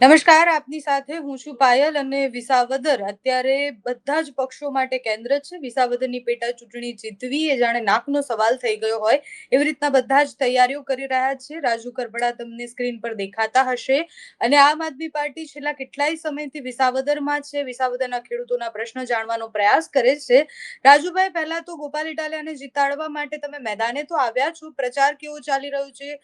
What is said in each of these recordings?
નમસ્કાર, આપની સાથે હું છું પાયલ અને વિસાવદર. અત્યારે બધા જ પક્ષો માટે કેન્દ્ર છે. વિસાવદરની પેટા ચૂંટણી જીતવી એ જાણે નાકનો સવાલ થઈ ગયો હોય એવી રીતના બધા જ તૈયારીઓ કરી રહ્યા છે. રાજુ કરપડા તમને સ્ક્રીન પર દેખાતા હશે. અને આમ આદમી પાર્ટી છેલ્લા કેટલાય સમયથી વિસાવદરમાં છે. વિસાવદરના ખેડૂતોના પ્રશ્ન જાણવાનો પ્રયાસ કરે છે. રાજુભાઈ, પહેલા તો ગોપાલ ઇટાલિયાને જીતાડવા માટે તમે મેદાને તો આવ્યા છો. પ્રચાર કેવો ચાલી રહ્યો છે?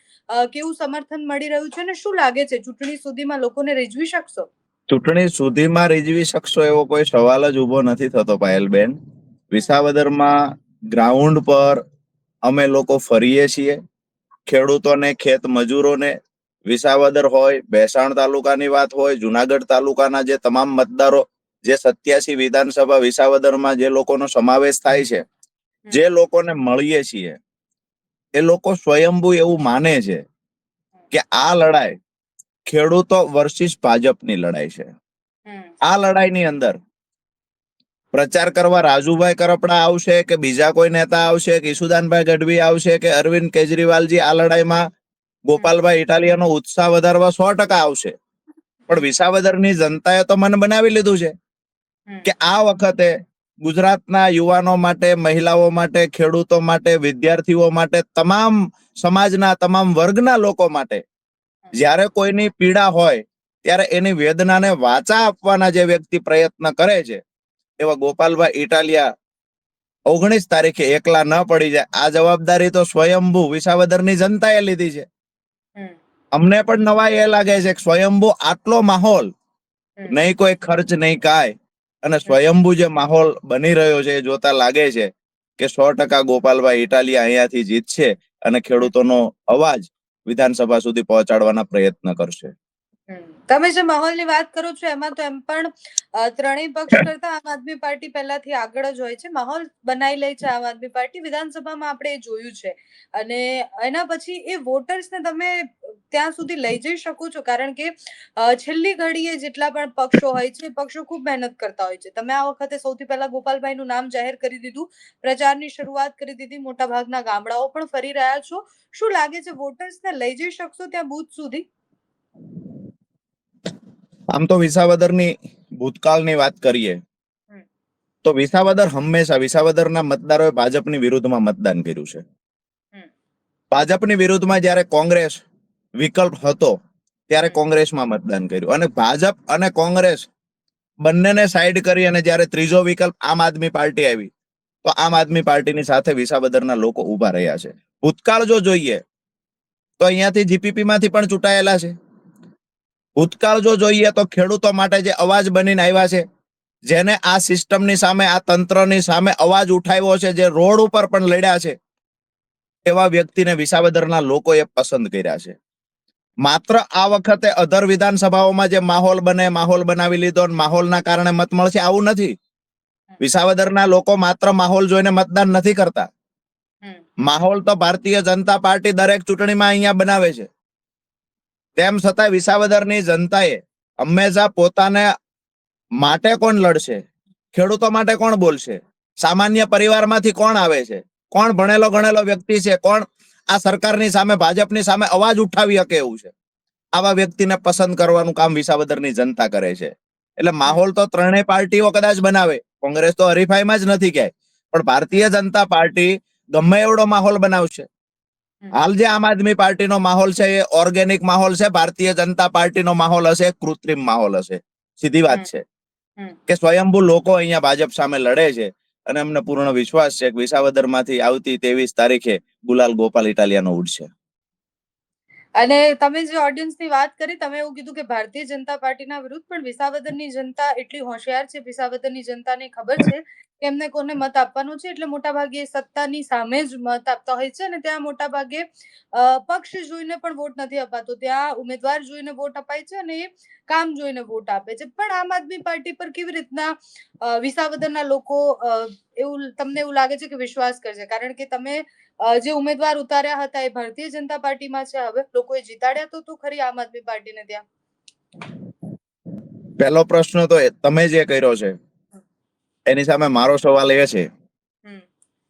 કેવું સમર્થન મળી રહ્યું છે? અને શું લાગે છે? ચૂંટણી સુધીમાં લોકોને રીઝવી શકશો? ચૂંટણી સુધીમાં રીઝવી શકશો એવો કોઈ સવાલ જ ઊભો નથી થતો પાયલબેન. વિસાવદરમાં ગ્રાઉન્ડ પર અમે લોકો ફરીએ છીએ. ખેડૂતોને, ખેત મજૂરોને વિસાવદર હોય, ભેસાણ તાલુકાની વાત હોય, જુનાગઢ તાલુકાના જે તમામ મતદારો, જે સત્યાસી વિધાનસભા વિસાવદરમાં જે લોકોનો સમાવેશ થાય છે, જે લોકોને મળીએ છીએ, એ લોકો સ્વયંભૂ એવું માને છે કે આ લડાઈ ખેડૂતો વર્સિસ ભાજપની લડાઈ છે. આ લડાઈની અંદર પ્રચાર કરવા રાજુભાઈ કરપડા આવશે કે બીજા કોઈ નેતા આવશે કે ઈસુદાનભાઈ ગઢવી આવશે કે અરવિંદ કેજરીવાલજી આ લડાઈમાં ગોપાલભાઈ ઇટાલિયાનો ઉત્સાહ વધારવા સો ટકા આવશે. પણ વિસાવદરની જનતાએ તો મન બનાવી લીધું છે કે આ વખતે ગુજરાતના યુવાનો માટે મહિલાઓ માટે ખેડૂતો માટે વિદ્યાર્થીઓ માટે તમામ સમાજના તમામ વર્ગના લોકો માટે જ્યારે કોઈની પીડા હોય ત્યારે એની વેદનાને વાચા આપવાના જે વ્યક્તિ પ્રયત્ન કરે છે એવા ગોપાલભાઈ ઇટાલિયા ઓગણીસ તારીખે એકલા ન પડી જાય. આ જવાબદારી તો સ્વયંભુ વિસાવદરની જનતાએ લીધી છે. અમને પણ નવાઈ એ લાગે છે કે સ્વયંભુ આટલો માહોલ. નહીં કોઈ ખર્ચ નહીં કાય અને સ્વયંભુ જે માહોલ બની રહ્યો છે એ જોતા લાગે છે કે સો ટકા ગોપાલભાઈ ઇટાલિયા અહીંયાથી જીતશે અને ખેડૂતોનો અવાજ વિધાનસભા સુધી પહોંચાડવાના પ્રયત્ન કરશે. તમે જે માહોલની વાત કરો છો, એમાં તો એમ પણ ત્રણેય પક્ષ કરતા આમ આદમી પાર્ટી પહેલાથી આગળ જ હોય છે. માહોલ બનાવી લે છે આમ આદમી પાર્ટી. વિધાનસભામાં આપણે જોયું છે. અને એના પછી એ વોટર્સને તમે ત્યાં સુધી લઈ જઈ શકો છો. કારણ કે છેલ્લી ઘડીએ જેટલા પણ પક્ષો હોય છે પક્ષો ખૂબ મહેનત કરતા હોય છે. તમે આ વખતે સૌથી પહેલા ગોપાલભાઈનું નામ જાહેર કરી દીધું. પ્રચારની શરૂઆત કરી દીધી. મોટા ભાગના ગામડાઓ પણ ફરી રહ્યા છો. શું લાગે છે, વોટર્સને લઈ જઈ શકશો ત્યાં બૂથ સુધી? આમ તો વિસાવદરની ભૂતકાળની વાત કરીએ તો વિસાવદર હંમેશા વિસાવદરના મતદારોએ ભાજપની વિરુદ્ધમાં મતદાન કર્યું છે. ભાજપની વિરુદ્ધમાં જ્યારે કોંગ્રેસ વિકલ્પ હતો ત્યારે કોંગ્રેસમાં મતદાન કર્યું. અને ભાજપ અને કોંગ્રેસ બંનેને સાઈડ કરી અને જ્યારે ત્રીજો વિકલ્પ આમ આદમી પાર્ટી આવી તો આમ આદમી પાર્ટીની સાથે વિસાવદરના લોકો ઊભા રહ્યા છે. ભૂતકાળ જો જોઈએ તો અહીંયાથી જીપીપી માંથી પણ ચૂંટાયેલા છે. ભૂતકાળ જો જોઈએ તો ખેડૂતો માટે જે અવાજ બનીને આવ્યા છે જેને આ સિસ્ટમની સામે આ તંત્રની સામે અવાજ ઉઠાવ્યો છે જે રોડ ઉપર પણ લડ્યા છે એવા વ્યક્તિને વિસાવદરના લોકોએ પસંદ કર્યા છે. માત્ર આ વખતે અધર વિધાનસભાઓમાં જે માહોલ બને માહોલ બનાવી લીધો અને માહોલના કારણે મત મળશે આવું નથી. વિસાવદરના લોકો માત્ર માહોલ જોઈને મતદાન નથી કરતા. માહોલ તો ભારતીય જનતા પાર્ટી દરેક ચૂંટણીમાં અહીંયા બનાવે છે. તેમ છતાં વિસાવદરની જનતાએ હંમેશા પોતાને માટે કોણ લડશે? ખેડૂતો માટે કોણ બોલશે? સામાન્ય પરિવારમાંથી કોણ આવે છે? કોણ ભણેલો ગણેલો વ્યક્તિ છે? કોણ આ સરકારની સામે, ભાજપની સામે અવાજ ઉઠાવી શકે એવું છે? આવા વ્યક્તિને પસંદ કરવાનું કામ વિસાવદરની જનતા કરે છે. એટલે માહોલ તો ત્રણેય પાર્ટીઓ કદાચ બનાવે. કોંગ્રેસ તો હરીફાઈમાં જ નથી ક્યાંય. પણ ભારતીય જનતા પાર્ટી ગમે એવડો માહોલ બનાવશે. હાલ જે આમ આદમી પાર્ટીનો માહોલ છે એ ઓર્ગેનિક માહોલ છે ભારતીય જનતા પાર્ટીનો માહોલ હશે કૃત્રિમ માહોલ હશે. સીધી વાત છે. કે સ્વયંભૂ લોકો અહીંયા ભાજપ સામે લડે છે અને અમને પૂર્ણ વિશ્વાસ છે કે વિસાવદરમાંથી આવતી ત્રેવીસ તારીખે ગુલાલ ગોપાલ ઇટાલિયાનો ઉડશે અને તમે જે ઓડિયન્સની વાત કરી તમે એવું કીધું કે ભારતીય જનતા પાર્ટીના વિરુદ્ધ પણ વિસાવદરની જનતા એટલી હોશિયાર છે વિસાવદરની જનતાને ખબર છે એમને કોને મત આપવાનો છે? એટલે મોટા ભાગે સત્તાની સામે જ મત આપતા હોય છે અને ત્યાં મોટા ભાગે અ, પક્ષ જોઈને પણ વોટ નથી અપાતો. ત્યાં ઉમેદવાર જોઈને વોટ અપાય છે અને કામ જોઈને વોટ આપે છે. પણ આમ આદમી પાર્ટી પર કેવી રીતના વિસાવદરના લોકો એવું તમને એવું લાગે છે કે વિશ્વાસ કરશે? કારણ કે તમે જે ઉમેદવાર ઉતાર્યા હતા એ ભારતીય જનતા પાર્ટીમાં છે. હવે લોકોએ જીતાડ્યા તો તો ખરી આમ આદમી પાર્ટીને ત્યાં. પહેલો પ્રશ્ન તો તમે જે કર્યો છે એની સામે મારો સવાલ એ છે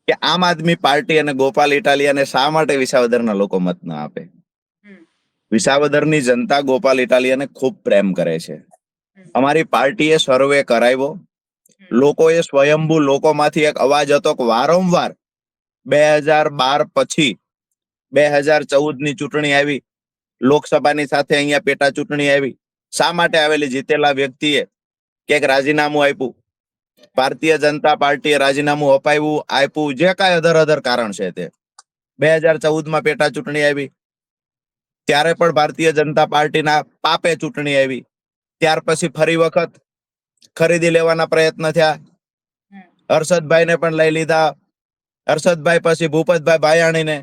કે આમ આદમી પાર્ટી અને ગોપાલ ઇટાલિયાને શા માટે વિસાવદરના લોકો મત ના આપે? વિસાવદરની જનતા ગોપાલ ઇટાલિયાને ખૂબ પ્રેમ કરે છે. અમારી પાર્ટીએ સર્વે કરાવ્યો. લોકોએ સ્વયંભૂ લોકોમાંથી એક અવાજ હતો કે વારંવાર બે હજાર બાર પછી બે હજાર ચૌદની ચૂંટણી આવી લોકસભાની સાથે અહીંયા પેટા ચૂંટણી આવી શા માટે આવેલી જીતેલા વ્યક્તિએ ક્યાંક રાજીનામું આપ્યું? ભારતીય જનતા પાર્ટીએ રાજીનામું અપાવ્યું આપ્યું. જે કાંઈ અધર અધર કારણ છે તે. બે હજાર ચૌદમાં પેટા ચૂંટણી આવી. ત્યારે પણ ભારતીય જનતા પાર્ટીના પાપે ચૂંટણી આવી. ત્યાર પછી ફરી વખત ખરીદી લેવાના પ્રયત્ન થયા. હર્ષદભાઈને પણ લઈ લીધા. હર્ષદભાઈ પછી ભૂપતભાઈ ભાયાણીને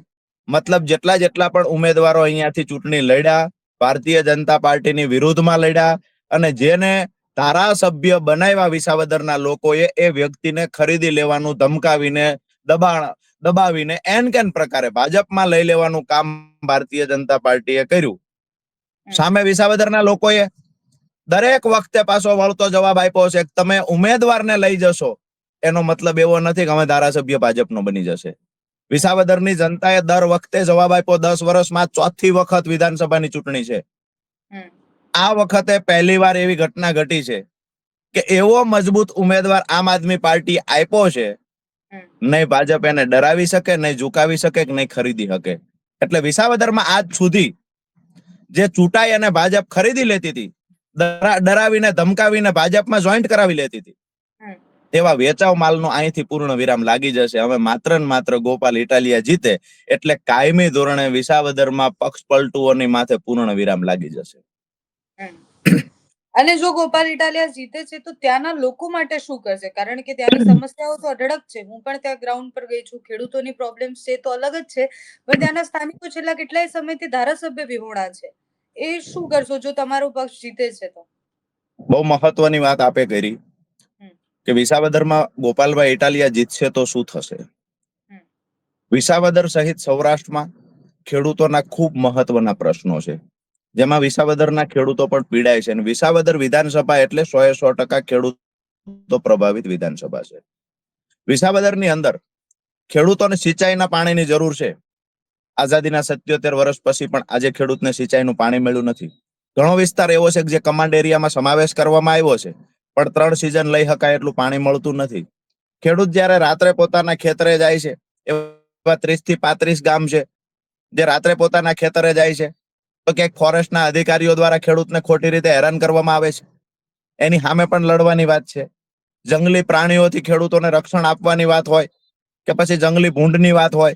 મતલબ જેટલા જેટલા પણ ઉમેદવારો અહીંયાથી ચૂંટણી લડ્યા ભારતીય જનતા પાર્ટીની વિરુદ્ધમાં લડ્યા અને જેને ધારાસભ્ય બનાવ્યા વિસાવદરના લોકોએ એ વ્યક્તિને ખરીદી લેવાનું ધમકાવીને દબાણ દબાવીને એન કેન પ્રકારે ભાજપમાં લઈ લેવાનું કામ ભારતીય જનતા પાર્ટીએ કર્યું. સામે વિસાવદરના લોકોએ દરેક વખતે પાછો વળતો જવાબ આપ્યો છે કે તમે ઉમેદવારને લઈ જશો. એનો મતલબ એવો નથી કે અમે ધારાસભ્ય ભાજપનો બની જશે. વિસાવદરની જનતાએ દર વખતે જવાબ આપ્યો દસ વર્ષમાં ચોથી વખત વિધાનસભાની ચૂંટણી છે. આ વખતે પહેલી વાર એવી ઘટના ઘટી છે કે એવો મજબૂત ઉમેદવાર આમ આદમી પાર્ટી આપ્યો છે નહીં ભાજપ એને ડરાવી શકે નહીં ઝુકાવી શકે કે નહીં ખરીદી શકે. એટલે વિસાવદરમાં આજ સુધી જે ચૂંટાઈ અને ભાજપ ખરીદી લેતી હતી ડરાવીને ધમકાવીને ભાજપમાં જોઈન્ટ કરાવી લેતી હતી. તેવા વેચાવ માલનો અહીંથી પૂર્ણ વિરામ લાગી જશે. હવે માત્ર ને માત્ર ગોપાલ ઇટાલિયા જીતે એટલે કાયમી ધોરણે વિસાવદરમાં પક્ષ પલટુઓની માથે પૂર્ણ વિરામ લાગી જશે. અને જો ગોપાલ ઇટાલિયા જીતે છે તો ત્યાંના લોકો માટે શું કરશે? કારણ કે ત્યાંની સમસ્યાઓ તો અઢળક છે. હું પણ ત્યાં ગ્રાઉન્ડ પર ગઈ છું. ખેડૂતોની પ્રોબ્લેમ છે તો અલગ જ છે. પણ ત્યાંના સ્થાનિકો છેલ્લા કેટલાય સમયથી ધારાસભ્ય વિહોણા છે. એ શું કરશો? જો તમારો પક્ષ જીતે છે તો. બહુ મહત્વની વાત આપે કરી. કે વિસાવદરમાં ગોપાલભાઈ ઇટાલિયા જીતશે તો શું થશે? વિસાવદર સહિત સૌરાષ્ટ્રમાં ખેડૂતોના ખૂબ મહત્વના પ્રશ્નો છે. જેમાં વિસાવદરના ખેડૂતો પણ પીડાય છે. અને વિસાવદર વિધાનસભા એટલે સો એ સો ટકા ખેડૂતો પ્રભાવિત વિધાનસભા છે. વિસાવદરની અંદર ખેડૂતોને સિંચાઈના પાણીની જરૂર છે. આઝાદીના સત્યોતેર વર્ષ પછી પણ આજે ખેડૂતને સિંચાઈનું પાણી મળ્યું નથી. ઘણો વિસ્તાર એવો છે કે જે કમાન્ડ એરિયામાં સમાવેશ કરવામાં આવ્યો છે, પણ ત્રણ સિઝન લઈ શકાય એટલું પાણી મળતું નથી. ખેડૂત જ્યારે રાત્રે પોતાના ખેતરે જાય છે, એવા ત્રીસથી પાંત્રીસ ગામ છે, જે રાત્રે પોતાના ખેતરે જાય છે તો ક્યાંક ફોરેસ્ટના અધિકારીઓ દ્વારા ખેડૂતને ખોટી રીતે હેરાન કરવામાં આવે છે. એની સામે પણ લડવાની વાત છે. જંગલી પ્રાણીઓથી ખેડૂતોને રક્ષણ આપવાની વાત હોય કે પછી જંગલી ભૂંડની વાત હોય,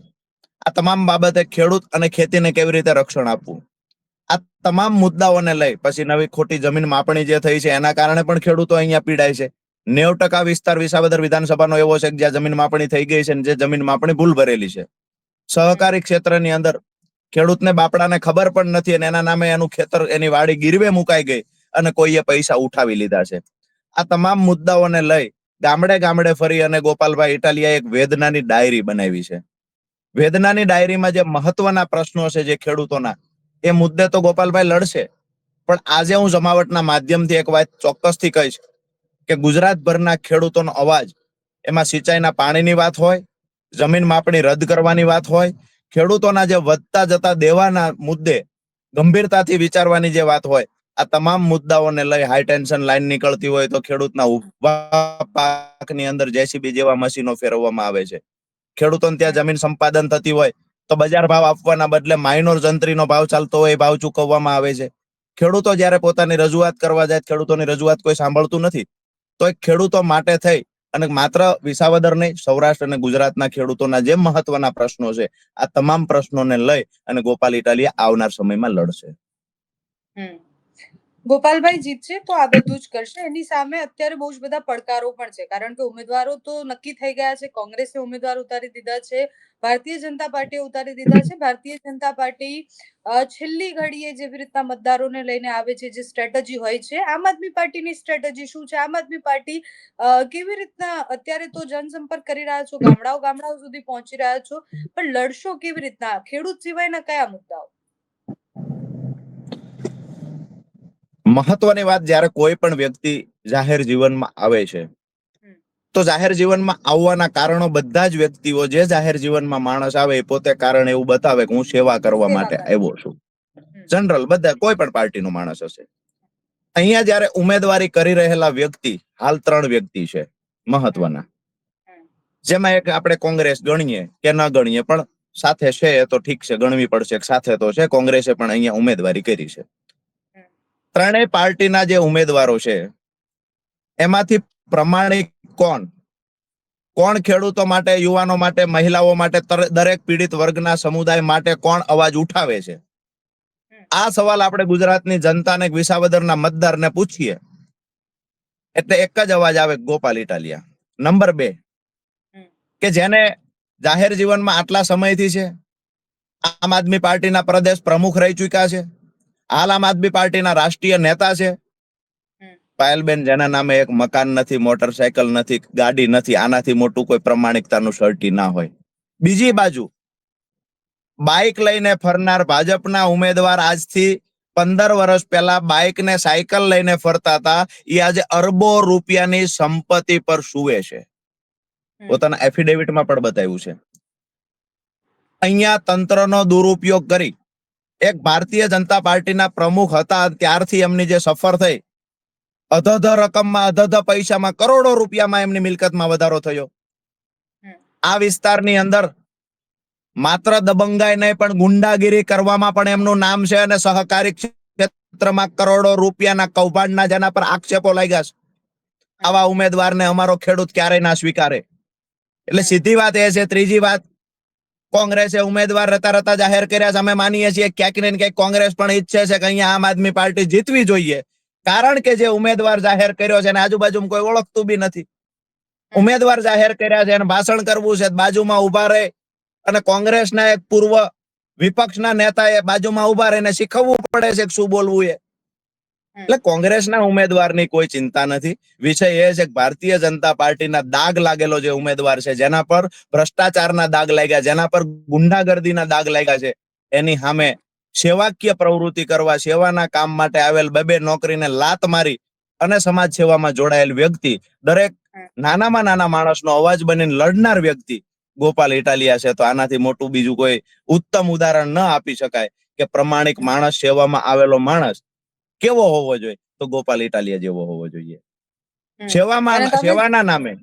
આ તમામ બાબતે ખેડૂત અને ખેતીને કેવી રીતે રક્ષણ આપવું? આ તમામ મુદ્દાઓને લઈ પછી નવી ખોટી જમીન માપણી જે થઈ છે એના કારણે પણ ખેડૂતો અહીંયા પીડાય છે. નેવ ટકા વિસ્તાર વિસાવદર વિધાનસભાનો એવો છે કે જ્યાં જમીન માપણી થઈ ગઈ છે જે જમીન માપણી ભૂલ ભરેલી છે. સહકારી ક્ષેત્રની અંદર ખેડૂતને બાપડાને ખબર પણ નથી અને એના નામે એનું ખેતર, એની વાડી ગીરવે મુકાઈ ગઈ અને કોઈએ પૈસા ઉઠાવી લીધા છે. આ તમામ મુદ્દાઓને લઈ ગામડે ગામડે ફરી અને ગોપાલભાઈ ઇટાલિયાએ એક વેદનાની ડાયરી બનાવી છે. વેદનાની ડાયરીમાં જે મહત્વના પ્રશ્નો છે જે ખેડૂતોના, એ મુદ્દે તો ગોપાલભાઈ લડશે. પણ આજે હું જમાવટના માધ્યમથી એક વાત ચોક્કસથી કહીશ કે ગુજરાતભરના ખેડૂતોનો અવાજ, એમાં સિંચાઈના પાણીની વાત હોય, જમીન માપણી રદ કરવાની વાત હોય ખેડૂતોના જે વધતા જતા દેવાના મુદ્દે ગંભીરતાથી વિચારવાની જે વાત હોય, આ તમામ મુદ્દાઓને લઈ હાઈ ટેન્શન લાઈન નીકળતી હોય તો ખેડૂતના ઊભા પાકની અંદર જેસીબી જેવા મશીનો ફેરવવામાં આવે છે. ખેડૂતોને ત્યાં જમીન સંપાદન થતી હોય તો બજાર ભાવ આપવાના બદલે માઇનોર જંત્રીનો ભાવ ચાલતો હોય એ ભાવ ચૂકવવામાં આવે છે. ખેડૂતો જ્યારે પોતાની રજૂઆત કરવા જાય, ખેડૂતોની રજૂઆત કોઈ સાંભળતું નથી, તો એ ખેડૂતો માટે થઈ અને માત્ર વિસાવદર નહીં, સૌરાષ્ટ્ર અને ગુજરાતના ખેડૂતોના જે મહત્વના પ્રશ્નો છે, આ તમામ પ્રશ્નોને લઈ અને ગોપાલ ઇટાલિયા આવનાર સમયમાં લડશે હમ. ગોપાલભાઈ જીતશે તો આ બધું જ કરશે. એની સામે અત્યારે બહુ જ બધા પડકારો પણ છે. કારણ કે ઉમેદવારો તો નક્કી થઈ ગયા છે. કોંગ્રેસે ઉમેદવાર ઉતારી દીધા છે. ભારતીય જનતા પાર્ટીએ ઉતારી દીધા છે. ભારતીય જનતા પાર્ટી છેલ્લી ઘડીએ જેવી રીતના મતદારોને લઈને આવે છે, જે સ્ટ્રેટેજી હોય છે, આમ આદમી પાર્ટીની સ્ટ્રેટેજી શું છે? આમ આદમી પાર્ટી કેવી રીતના અત્યારે તો જનસંપર્ક કરી રહ્યા છો? ગામડાઓ ગામડાઓ સુધી પહોંચી રહ્યા છો. પણ લડશો કેવી રીતના? ખેડૂત સિવાયના કયા મુદ્દાઓ? મહત્વની વાત જ્યારે કોઈ પણ વ્યક્તિ જાહેર જીવનમાં આવે છે તો જાહેર જીવનમાં આવવાના કારણો બધા જ વ્યક્તિઓ જે જાહેર જીવનમાં માણસ આવે એ પોતે કારણ એવું બતાવે કે હું સેવા કરવા માટે આવ્યો છું. જનરલ બધા કોઈ પણ પાર્ટીનો માણસ હશે. અહીંયા જ્યારે ઉમેદવારી કરી રહેલા વ્યક્તિ હાલ ત્રણ વ્યક્તિ છે મહત્વના. જેમાં એક આપણે કોંગ્રેસ ગણીએ કે ન ગણીએ પણ સાથે છે તો ઠીક છે ગણવી પડશે સાથે તો છે કોંગ્રેસે પણ અહીંયા ઉમેદવારી કરી છે. ત્રણેય પાર્ટીના જે ઉમેદવારો છે, એમાંથી પ્રમાણિક કોણ? કોણ ખેડૂતો માટે, યુવાનો માટે, મહિલાઓ માટે દરેક પીડિત વર્ગના સમુદાય માટે કોણ અવાજ ઉઠાવે છે? આ સવાલ આપણે ગુજરાતની જનતાને વિસાવદરના મતદારને પૂછીએ. એટલે એક જ અવાજ આવે, ગોપાલ ઇટાલિયા. નંબર બે. કે જેને જાહેર જીવનમાં આટલા સમયથી છે, આમ આદમી પાર્ટીના પ્રદેશ પ્રમુખ રહી ચૂક્યા છે હાલ આમ આદમી પાર્ટીના રાષ્ટ્રીય નેતા છે. પાયલબેન જેના નામે એક મકાન નથી મોટરસાયકલ નથી ગાડી નથી આનાથી મોટું કોઈ પ્રમાણિકતાનું સર્ટી ના હોય. બીજી બાજુ બાઇક લઈને ફરનાર ભાજપના ઉમેદવાર આજથી પંદર વર્ષ પહેલા બાઇક ને સાયકલ લઈને ફરતા હતા. એ આજે અરબો રૂપિયાની સંપત્તિ પર સુવે છે. પોતાના એફિડેવિટમાં પણ બતાવ્યું છે. અહીંયા તંત્રનો દુરુપયોગ કરી એક ભારતીય જનતા પાર્ટીના પ્રમુખ હતા ત્યારથી એમની જે સફર થઈ અધધ રકમમાં અધધ પૈસામાં કરોડો રૂપિયામાં એમની મિલકતમાં વધારો થયો. આ વિસ્તારની અંદર માત્ર દબંગાઈ નહીં પણ ગુંડાગીરી કરવામાં પણ એમનું નામ છે અને સહકારી ક્ષેત્રમાં કરોડો રૂપિયાના કૌભાંડના જેના પર આક્ષેપો લાગ્યા છે. આવા ઉમેદવારને અમારો ખેડૂત ક્યારેય ના સ્વીકારે. એટલે સીધી વાત એ છે ત્રીજી વાત કોંગ્રેસે ઉમેદવાર રતા રતા જાહેર કર્યા છે. અમે માનીએ છીએ ક્યાંક ને ક્યાંક કોંગ્રેસ પણ ઈચ્છે છે કે અહીંયા આમ આદમી પાર્ટી જીતવી જોઈએ. કારણ કે જે ઉમેદવાર જાહેર કર્યો છે અને આજુબાજુ કોઈ ઓળખતું બી નથી. ઉમેદવાર જાહેર કર્યા છે અને ભાષણ કરવું છે. બાજુમાં ઊભા રહે અને કોંગ્રેસના એક પૂર્વ વિપક્ષના નેતાએ બાજુમાં ઊભા રહીને શીખવવું પડે છે શું બોલવું એ. એટલે કોંગ્રેસના ઉમેદવારની કોઈ ચિંતા નથી. વિષય એ છે કે ભારતીય જનતા પાર્ટીના દાગ લાગેલો જે ઉમેદવાર છે જેના પર ભ્રષ્ટાચારના દાગ લાગ્યા જેના પર ગુંડાગર્દીના દાગ લાગ્યા છે એની સામે સેવાકીય પ્રવૃત્તિ કરવા સેવાના કામ માટે આવેલ બબે નોકરીને લાત મારી અને સમાજ સેવામાં જોડાયેલ વ્યક્તિ દરેક નાનામાં નાના માણસનો અવાજ બનીને લડનાર વ્યક્તિ ગોપાલ ઇટાલિયા છે. તો આનાથી મોટું બીજું કોઈ ઉત્તમ ઉદાહરણ ન આપી શકાય કે પ્રમાણિક માણસ સેવામાં આવેલો માણસ કેવો હોવો જોઈએ? તો ગોપાલ ઇટાલિયા જેવો હોવો જોઈએ. સેવામાં સેવાના નામે.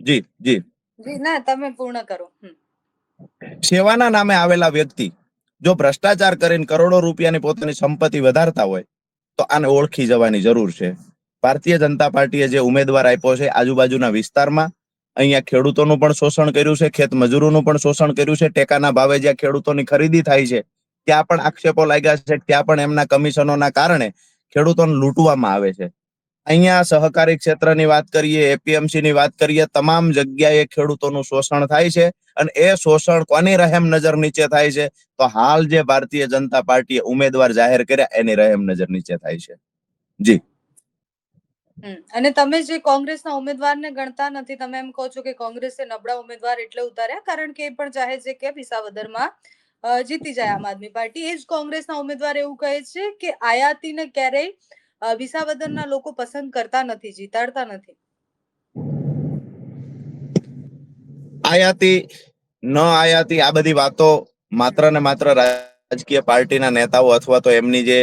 જી જી. ના તમે પૂર્ણ કરો. સેવાના નામે આવેલા વ્યક્તિ જો ભ્રષ્ટાચાર કરીને કરોડો રૂપિયાની પોતાની સંપત્તિ વધારતા હોય તો આને ઓળખી જવાની જરૂર છે. ભારતીય જનતા પાર્ટીએ જે ઉમેદવાર આપ્યો છે આજુબાજુના વિસ્તારમાં અહીંયા ખેડૂતોનું પણ શોષણ કર્યું છે ખેત મજૂરોનું પણ શોષણ કર્યું છે ટેકાના ભાવે જ્યાં ખેડૂતોની ખરીદી થાય છે ત્યાં પણ આક્ષેપો લાગ્યા છે, ત્યાં પણ એમના કમિશનોના કારણે ખેડૂતોને લૂંટવામાં આવે છે. અહીંયા સહકારી ક્ષેત્રની વાત કરીએ એપીએમસી ની વાત કરીએ, તમામ જગ્યાએ ખેડૂતોનું શોષણ થાય છે અને એ શોષણ કોની રહેમ નજર નીચે થાય છે? તો હાલ જે ભારતીય જનતા પાર્ટીએ ઉમેદવાર જાહેર કર્યા, એની રહેમ નજર નીચે થાય છે. જી. અને તમે જે કોંગ્રેસના ઉમેદવારને ગણતા નથી, તમે એમ કહો છો કે કોંગ્રેસે નબળા ઉમેદવાર એટલે ઉતાર્યા? કારણ કે એ પણ ચાહે છે કે વિસાવદરમાં જીતી જાય આમ આદમી પાર્ટી. એ જ કોંગ્રેસના ઉમેદવાર એવું કહે છે કે આયાતીને ક્યારેય વિસાવદનના લોકો પસંદ કરતા નથી જીતાડતા નથી. આયાતી ન આયાતી આ બધી વાતો માત્ર ને માત્ર રાજકીય પાર્ટીના નેતાઓ અથવા તો એમની જે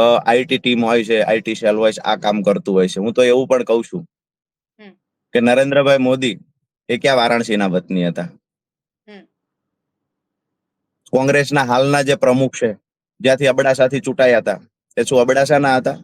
આઈટી ટીમ હોય છે આઈટી સેલ હોય છે આ કામ કરતું હોય છે. હું તો એવું પણ કહું છું કે નરેન્દ્રભાઈ મોદી એ ક્યાં વારાણસીના વતની હતા. કોંગ્રેસના હાલના જે પ્રમુખ છે, જ્યાંથી અબડાસાથી ચૂંટાયા હતા, એ શું અબડાસાના હતા?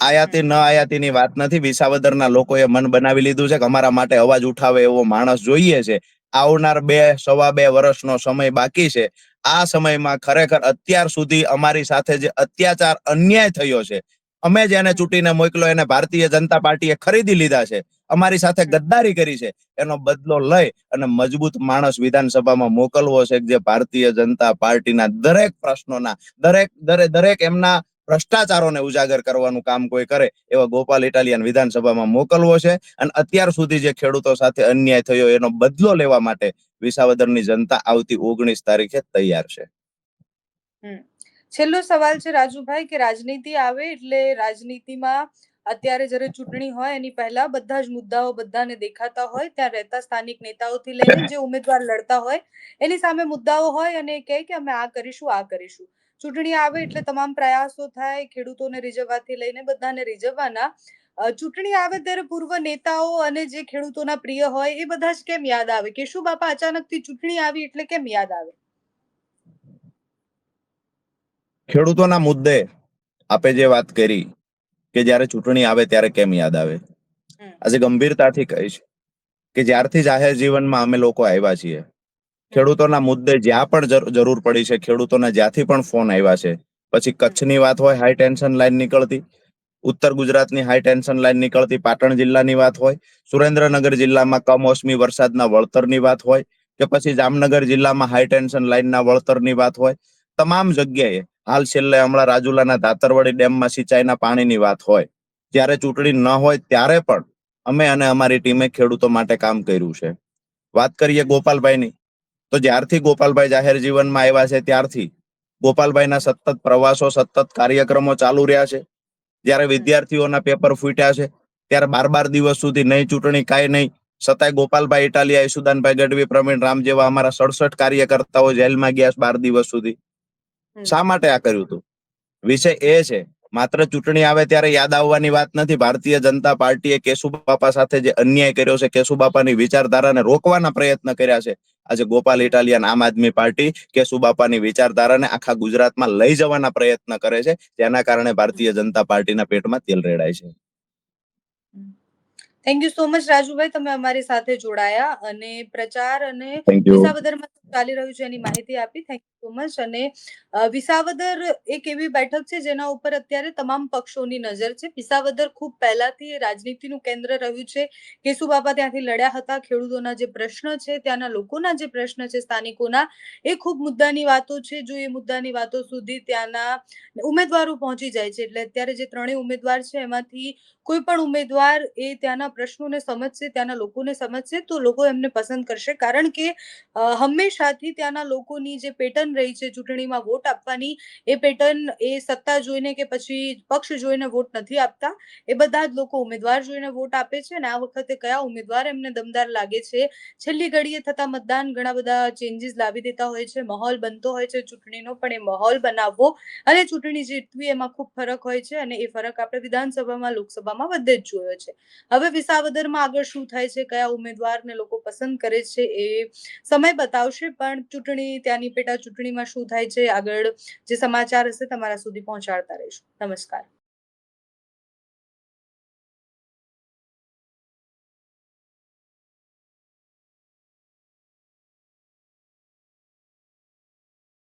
આયાતી, ન આયાતીની વાત નથી. વિસાવદરના લોકોએ મન બનાવી લીધું છે કે અમારા માટે અવાજ ઉઠાવે એવો માણસ જોઈએ છે. આવનાર બે, સવા બે વર્ષનો સમય બાકી છે. આ સમયમાં ખરેખર અત્યાર સુધી અમારી સાથે જે અત્યાચાર અન્યાય થયો છે, અમે જેને ચૂંટીને મોકલો એને ભારતીય જનતા પાર્ટીએ ખરીદી લીધા છે. અમારી સાથે ગદ્દારી કરી છે. એનો બદલો લઈ અને મજબૂત માણસ વિધાનસભામાં મોકલવો છે જે ભારતીય જનતા પાર્ટીના દરેક પ્રશ્નોના દરેક દરેક એમના ભ્રષ્ટાચારોને ઉજાગર કરવાનું કામ કોઈ કરે એવા ગોપાલ ઇટાલિયન વિધાનસભામાં મોકલવો છે. અને અત્યાર સુધી જે ખેડૂતો સાથે અન્યાય થયો એનો બદલો લેવા માટે વિસાવદરની જનતા આવતી ઓગણીસ તારીખે તૈયાર છે. છેલ્લો સવાલ છે રાજુભાઈ કે રાજનીતિ આવે એટલે રાજનીતિમાં અત્યારે જ્યારે ચૂંટણી હોય, એની પહેલા બધા જ મુદ્દાઓ બધાને દેખાતા હોય, ત્યાં રહેતા સ્થાનિક નેતાઓથી લઈને જે ઉમેદવાર લડતા હોય, એની સામે મુદ્દાઓ હોય અને કહે કે અમે આ કરીશું આ કરીશું. ચૂંટણી આવે એટલે તમામ પ્રયાસો થાય, ખેડૂતોને રીઝવવાથી લઈને બધાને રીઝવવાના. ચૂંટણી આવે ત્યારે પૂર્વ નેતાઓ અને જે ખેડૂતોના પ્રિય હોય, એ બધા જ કેમ યાદ આવે? કેશુ બાપા અચાનકથી ચૂંટણી આવી એટલે કેમ યાદ આવે? ખેડૂતોના મુદ્દે આપે જે વાત કરી કે જ્યારે ચૂંટણી આવે ત્યારે કેમ યાદ આવે? આજે ગંભીરતાથી કહીશ કે જ્યારથી જાહેર જીવનમાં અમે લોકો આવ્યા છીએ ખેડૂતોના મુદ્દે જ્યાં પણ જરૂર પડી છે ખેડૂતોના જ્યાંથી પણ ફોન આવ્યા છે. પછી કચ્છની વાત હોય હાઈ ટેન્શન લાઈન નીકળતી. ઉત્તર ગુજરાતની હાઈ ટેન્શન લાઈન નીકળતી. પાટણ જિલ્લાની વાત હોય સુરેન્દ્રનગર જિલ્લામાં કમોસમી વરસાદના વળતરની વાત હોય કે પછી જામનગર જિલ્લામાં હાઈ ટેન્શન લાઈનના વળતરની વાત હોય તમામ જગ્યાએ હાલ છેલ્લે હમણાં રાજુલાના ધાતરવાડી ડેમમાં સિંચાઈના પાણીની વાત હોય, જ્યારે ચૂંટણી ન હોય ત્યારે પણ અમે અને અમારી ટીમે ખેડૂતો માટે કામ કર્યું છે વાત કરીએ ગોપાલભાઈની, તો જ્યારથી ગોપાલભાઈ જાહેર જીવનમાં આવ્યા છે ત્યારથી ગોપાલભાઈના સતત પ્રવાસો, સતત કાર્યક્રમો ચાલુ રહ્યા છે જ્યારે વિદ્યાર્થીઓના પેપર ફૂટ્યા છે, ત્યારે બાર બાર દિવસ સુધી નહીં ચૂંટણી, કાંઈ નહીં છતાંય ગોપાલભાઈ, ઇટાલિયા ઈસુદાનભાઈ ગઢવી, પ્રવીણ રામ જેવા અમારા સડસઠ કાર્યકર્તાઓ જેલમાં ગયા બાર દિવસ સુધી. શા માટે આ કર્યું હતું વિષય એ છે, માત્ર ચૂંટણી આવે ત્યારે યાદ આવવાની વાત નથી. ભારતીય જનતા પાર્ટીએ કેશુબાપા સાથે જે અન્યાય કર્યો છે, કેશુબાપાની વિચારધારાને રોકવાના પ્રયત્ન કર્યા છે. આજે ગોપાલ ઇટાલિયન આમ આદમી પાર્ટી કેશુબાપાની વિચારધારાને આખા ગુજરાતમાં લઈ જવાના પ્રયત્ન કરે છે, જેના કારણે ભારતીય જનતા પાર્ટીના પેટમાં તેલ રેડાય છે. Thank you so much Rajubhai તમે અમારી સાથે જોડાયા અને પ્રચાર અને વિસાવદરમાં ચાલી રહ્યું છે એની માહિતી આપી. થેન્ક યુ સો મચ અને વિસાવદર એક એવી બેઠક છે જેના ઉપર અત્યારે તમામ પક્ષોની નજર છે. વિસાવદર ખૂબ પહેલાથી રાજનીતિનું કેન્દ્ર રહ્યું છે. કેશુબાપા ત્યાંથી લડ્યા હતા. ખેડૂતોના જે પ્રશ્ન છે ત્યાંના લોકોના જે પ્રશ્ન છે સ્થાનિકોના એ ખૂબ મુદ્દાની વાતો છે. જો એ મુદ્દાની વાતો સુધી ત્યાંના ઉમેદવારો પહોંચી જાય છે. એટલે અત્યારે જે ત્રણેય ઉમેદવાર છે એમાંથી કોઈ પણ ઉમેદવાર એ ત્યાંના પ્રશ્નોને સમજશે, ત્યાંના લોકોને સમજશે, તો લોકો એમને પસંદ કરશે. કારણ કે હંમેશાથી ત્યાંના લોકોની જે પેટર્ન રહી છે ચૂંટણીમાં વોટ આપવાની, એ પેટર્ન, એ સત્તા જોઈને કે પછી પક્ષ જોઈને વોટ નથી આપતા, એ બધા જ લોકો ઉમેદવાર જોઈને વોટ આપે છે અને આ વખતે કયા ઉમેદવાર એમને દમદાર લાગે છે, છેલ્લી ઘડીએ થતા મતદાન ઘણા બધા ચેન્જીસ લાવી દેતા હોય છે, માહોલ બનતો હોય છે ચૂંટણીનો, પણ એ માહોલ બનાવવો અને ચૂંટણી જીતવી એમાં ખૂબ ફરક હોય છે અને એ ફરક આપણે વિધાનસભામાં, લોકસભામાં બધે જ જોયો છે. હવે વિસાવદરમાં આગળ શું થાય છે, કયા ઉમેદવારને લોકો પસંદ કરે છે એ સમય બતાવશે, પણ ચૂંટણી, ત્યાંની પેટા ચૂંટણીમાં શું થાય છે, આગળ જે સમાચાર હશે તમારા સુધી પહોંચાડતા રહીશું. નમસ્કાર.